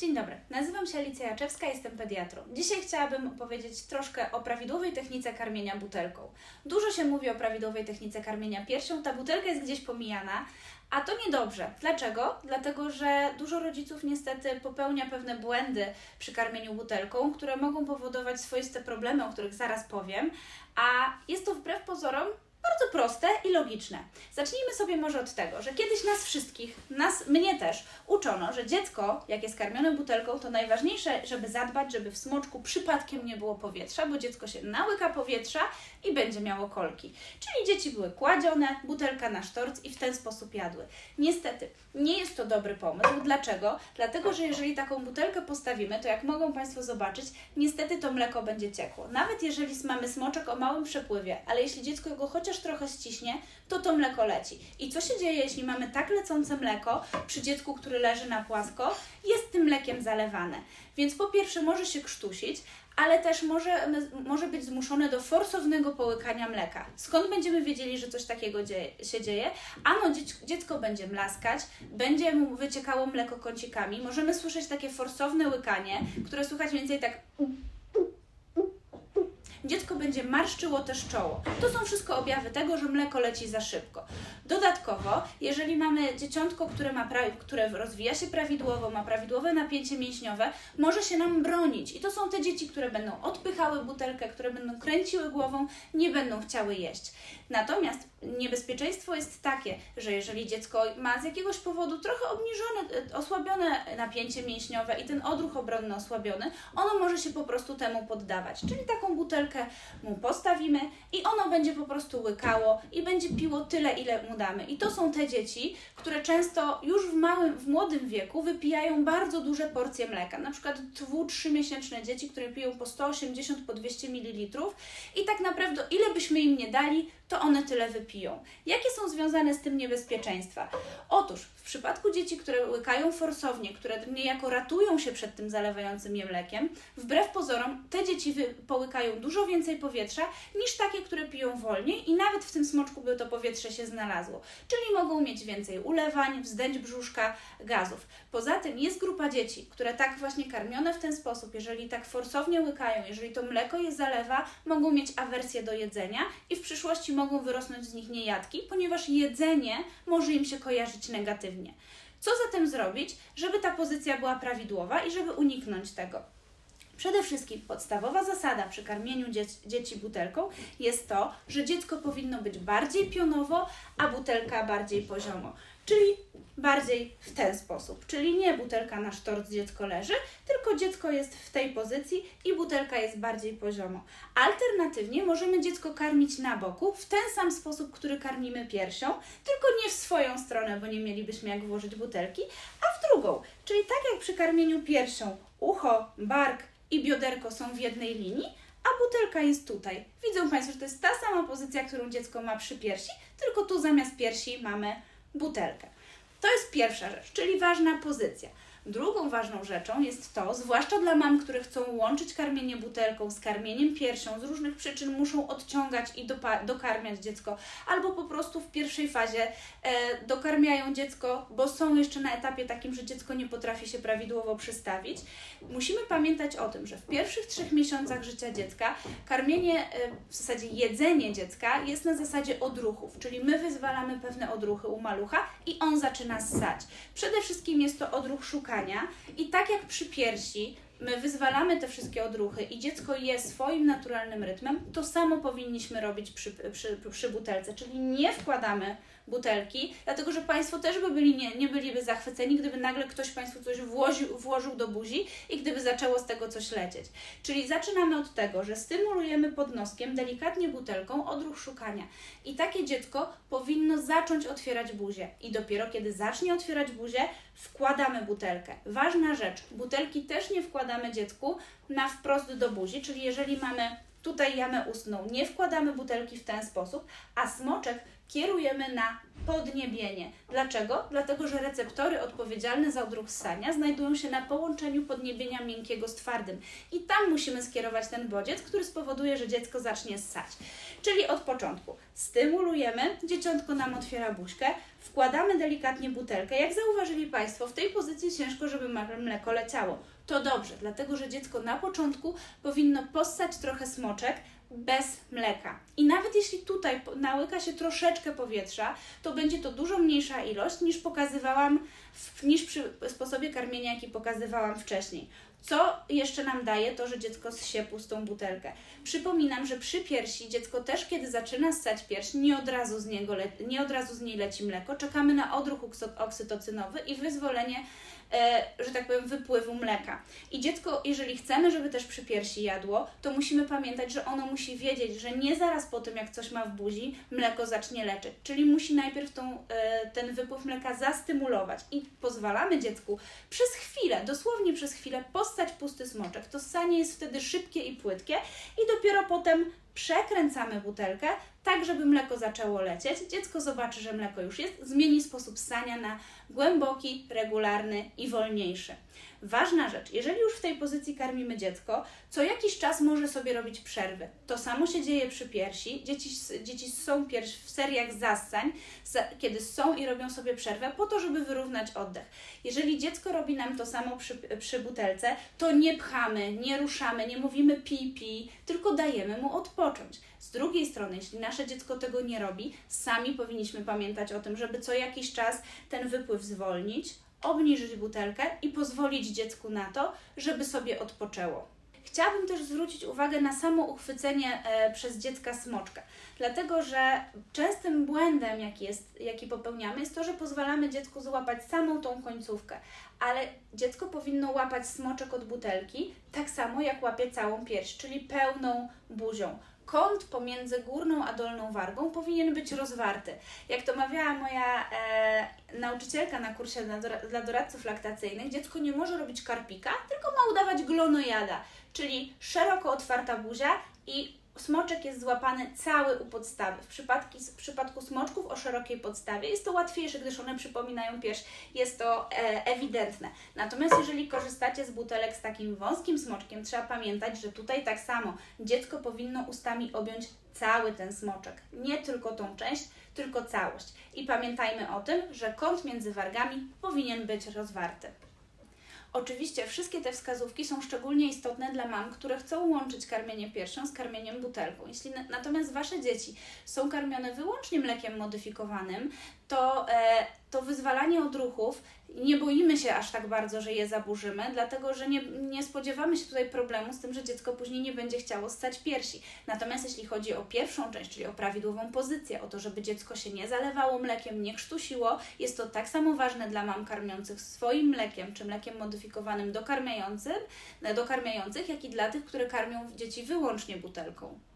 Dzień dobry, nazywam się Alicja Jaczewska, jestem pediatrą. Dzisiaj chciałabym opowiedzieć troszkę o prawidłowej technice karmienia butelką. Dużo się mówi o prawidłowej technice karmienia piersią, ta butelka jest gdzieś pomijana, a to niedobrze. Dlaczego? Dlatego, że dużo rodziców niestety popełnia pewne błędy przy karmieniu butelką, które mogą powodować swoiste problemy, o których zaraz powiem, a jest to wbrew pozorom bardzo proste i logiczne. Zacznijmy sobie może od tego, że kiedyś nas wszystkich, nas, mnie też, uczono, że dziecko, jak jest karmione butelką, to najważniejsze, żeby zadbać, żeby w smoczku przypadkiem nie było powietrza, bo dziecko się nałyka powietrza i będzie miało kolki. Czyli dzieci były kładzione, butelka na sztorc i w ten sposób jadły. Niestety, nie jest to dobry pomysł. Dlaczego? Dlatego, że jeżeli taką butelkę postawimy, to jak mogą Państwo zobaczyć, niestety to mleko będzie ciekło. Nawet jeżeli mamy smoczek o małym przepływie, ale jeśli dziecko go chociaż trochę ściśnie, to to mleko leci. I co się dzieje, jeśli mamy tak lecące mleko przy dziecku, który leży na płasko, jest tym mlekiem zalewane. Więc po pierwsze może się krztusić, ale też może, może być zmuszone do forsownego połykania mleka. Skąd będziemy wiedzieli, że coś takiego dzieje, się dzieje? Ano, dziecko będzie mlaskać, będzie mu wyciekało mleko kącikami. Możemy słyszeć takie forsowne łykanie, które słychać więcej tak dziecko będzie marszczyło też czoło. To są wszystko objawy tego, że mleko leci za szybko. Dodatkowo, jeżeli mamy dzieciątko, które, ma które rozwija się prawidłowo, ma prawidłowe napięcie mięśniowe, może się nam bronić. I to są te dzieci, które będą odpychały butelkę, które będą kręciły głową, nie będą chciały jeść. Natomiast niebezpieczeństwo jest takie, że jeżeli dziecko ma z jakiegoś powodu trochę obniżone, e, osłabione napięcie mięśniowe i ten odruch obronny osłabiony, ono może się po prostu temu poddawać. Czyli taką butelkę mu postawimy i ono będzie po prostu łykało i będzie piło tyle, ile mu damy. I to są te dzieci, które często już w małym, w młodym wieku wypijają bardzo duże porcje mleka. Na przykład 2-3 miesięczne dzieci, które piją po 180, po 200 ml i tak naprawdę ile byśmy im nie dali, to one tyle wypiją. Jakie są związane z tym niebezpieczeństwa? Otóż w przypadku dzieci, które łykają forsownie, które niejako ratują się przed tym zalewającym je mlekiem, wbrew pozorom te dzieci połykają dużo więcej powietrza niż takie, które piją wolniej i nawet w tym smoczku by to powietrze się znalazło. Czyli mogą mieć więcej ulewań, wzdęć brzuszka, gazów. Poza tym jest grupa dzieci, które tak właśnie karmione w ten sposób, jeżeli tak forsownie łykają, jeżeli to mleko je zalewa, mogą mieć awersję do jedzenia i w przyszłości mogą wyrosnąć z nich niejadki, ponieważ jedzenie może im się kojarzyć negatywnie. Co zatem zrobić, żeby ta pozycja była prawidłowa i żeby uniknąć tego? Przede wszystkim podstawowa zasada przy karmieniu dzieci butelką jest to, że dziecko powinno być bardziej pionowo, a butelka bardziej poziomo. Czyli bardziej w ten sposób. Czyli nie butelka na sztorc dziecko leży, tylko dziecko jest w tej pozycji i butelka jest bardziej poziomo. Alternatywnie możemy dziecko karmić na boku w ten sam sposób, który karmimy piersią, tylko nie w swoją stronę, bo nie mielibyśmy jak włożyć butelki, a w drugą. Czyli tak jak przy karmieniu piersią, ucho, bark i bioderko są w jednej linii, a butelka jest tutaj. Widzą Państwo, że to jest ta sama pozycja, którą dziecko ma przy piersi, tylko tu zamiast piersi mamy butelkę. To jest pierwsza rzecz, czyli ważna pozycja. Drugą ważną rzeczą jest to, zwłaszcza dla mam, które chcą łączyć karmienie butelką z karmieniem piersią, z różnych przyczyn muszą odciągać i dokarmiać dziecko, albo po prostu w pierwszej fazie e, dokarmiają dziecko, bo są jeszcze na etapie takim, że dziecko nie potrafi się prawidłowo przystawić. Musimy pamiętać o tym, że w pierwszych trzech miesiącach życia dziecka karmienie, e, w zasadzie jedzenie dziecka jest na zasadzie odruchów, czyli my wyzwalamy pewne odruchy u malucha i on zaczyna ssać. Przede wszystkim jest to odruch szukania szukania. I tak jak przy piersi my wyzwalamy te wszystkie odruchy i dziecko je swoim naturalnym rytmem, to samo powinniśmy robić przy, przy, przy butelce, czyli nie wkładamy butelki, dlatego że Państwo też by byli, nie, nie byliby zachwyceni, gdyby nagle ktoś Państwu coś włożył, włożył do buzi i gdyby zaczęło z tego coś lecieć. Czyli zaczynamy od tego, że stymulujemy podnoskiem delikatnie butelką odruch szukania. I takie dziecko powinno zacząć otwierać buzię. I dopiero kiedy zacznie otwierać buzię, wkładamy butelkę. Ważna rzecz, butelki też nie wkładamy dziecku na wprost do buzi, czyli jeżeli mamy tutaj jamę ustną, nie wkładamy butelki w ten sposób, a smoczek kierujemy na podniebienie. Dlaczego? Dlatego, że receptory odpowiedzialne za odruch ssania znajdują się na połączeniu podniebienia miękkiego z twardym. I tam musimy skierować ten bodziec, który spowoduje, że dziecko zacznie ssać. Czyli od początku stymulujemy, dzieciątko nam otwiera buźkę, Wkładamy delikatnie butelkę. Jak zauważyli Państwo, w tej pozycji ciężko, żeby mleko leciało. To dobrze, dlatego że dziecko na początku powinno possać trochę smoczek bez mleka. I nawet jeśli tutaj nałyka się troszeczkę powietrza, to będzie to dużo mniejsza ilość niż pokazywałam, w, niż przy sposobie karmienia, jaki pokazywałam wcześniej. Co jeszcze nam daje to, że dziecko zsie pustą butelkę? Przypominam, że przy piersi dziecko też, kiedy zaczyna ssać pierś, nie od razu z, niego nie od razu z niej leci mleko. Czekamy na odruch oksytocynowy i wyzwolenie że tak powiem, wypływu mleka. I dziecko, jeżeli chcemy, żeby też przy piersi jadło, to musimy pamiętać, że ono musi wiedzieć, że nie zaraz po tym, jak coś ma w buzi, mleko zacznie leczyć. Czyli musi najpierw tą, e, ten wypływ mleka zastymulować i pozwalamy dziecku przez chwilę, dosłownie przez chwilę, postać pusty smoczek. To ssanie jest wtedy szybkie i płytkie i dopiero potem przekręcamy butelkę, tak żeby mleko zaczęło lecieć. Dziecko zobaczy, że mleko już jest, zmieni sposób ssania na głęboki, regularny i wolniejszy. Ważna rzecz, jeżeli już w tej pozycji karmimy dziecko, co jakiś czas może sobie robić przerwy. To samo się dzieje przy piersi. Dzieci, dzieci są pierś w seriach zassań, kiedy są i robią sobie przerwę po to, żeby wyrównać oddech. Jeżeli dziecko robi nam to samo przy, przy butelce, to nie pchamy, nie ruszamy, nie mówimy pi, pi, tylko dajemy mu odpocząć. Z drugiej strony, jeśli nasze dziecko tego nie robi, sami powinniśmy pamiętać o tym, żeby co jakiś czas ten wypływ zwolnić, obniżyć butelkę i pozwolić dziecku na to, żeby sobie odpoczęło. Chciałabym też zwrócić uwagę na samo uchwycenie e, przez dziecka smoczka, dlatego że częstym błędem, jaki, jest, jaki popełniamy, jest to, że pozwalamy dziecku złapać samą tą końcówkę, ale dziecko powinno łapać smoczek od butelki tak samo jak łapie całą pierś, czyli pełną buzią kąt pomiędzy górną a dolną wargą powinien być rozwarty. Jak to mawiała moja e, nauczycielka na kursie dla, doradców laktacyjnych, dziecko nie może robić karpika, tylko ma udawać glonojada, czyli szeroko otwarta buzia i smoczek jest złapany cały u podstawy. W, przypadki, w przypadku smoczków o szerokiej podstawie jest to łatwiejsze, gdyż one przypominają pierś, jest to e, ewidentne. Natomiast jeżeli korzystacie z butelek z takim wąskim smoczkiem, trzeba pamiętać, że tutaj tak samo dziecko powinno ustami objąć cały ten smoczek, nie tylko tą część, tylko całość. I pamiętajmy o tym, że kąt między wargami powinien być rozwarty. Oczywiście wszystkie te wskazówki są szczególnie istotne dla mam, które chcą łączyć karmienie piersią z karmieniem butelką. Jeśli natomiast Wasze dzieci są karmione wyłącznie mlekiem modyfikowanym, to, e, to wyzwalanie odruchów nie boimy się aż tak bardzo, że je zaburzymy, dlatego że nie, nie spodziewamy się tutaj problemu z tym, że dziecko później nie będzie chciało stać piersi. Natomiast jeśli chodzi o pierwszą część, czyli o prawidłową pozycję, o to, żeby dziecko się nie zalewało mlekiem, nie krztusiło, jest to tak samo ważne dla mam karmiących swoim mlekiem, czy mlekiem modyfikowanym dokarmiającym, dokarmiających, jak i dla tych, które karmią dzieci wyłącznie butelką.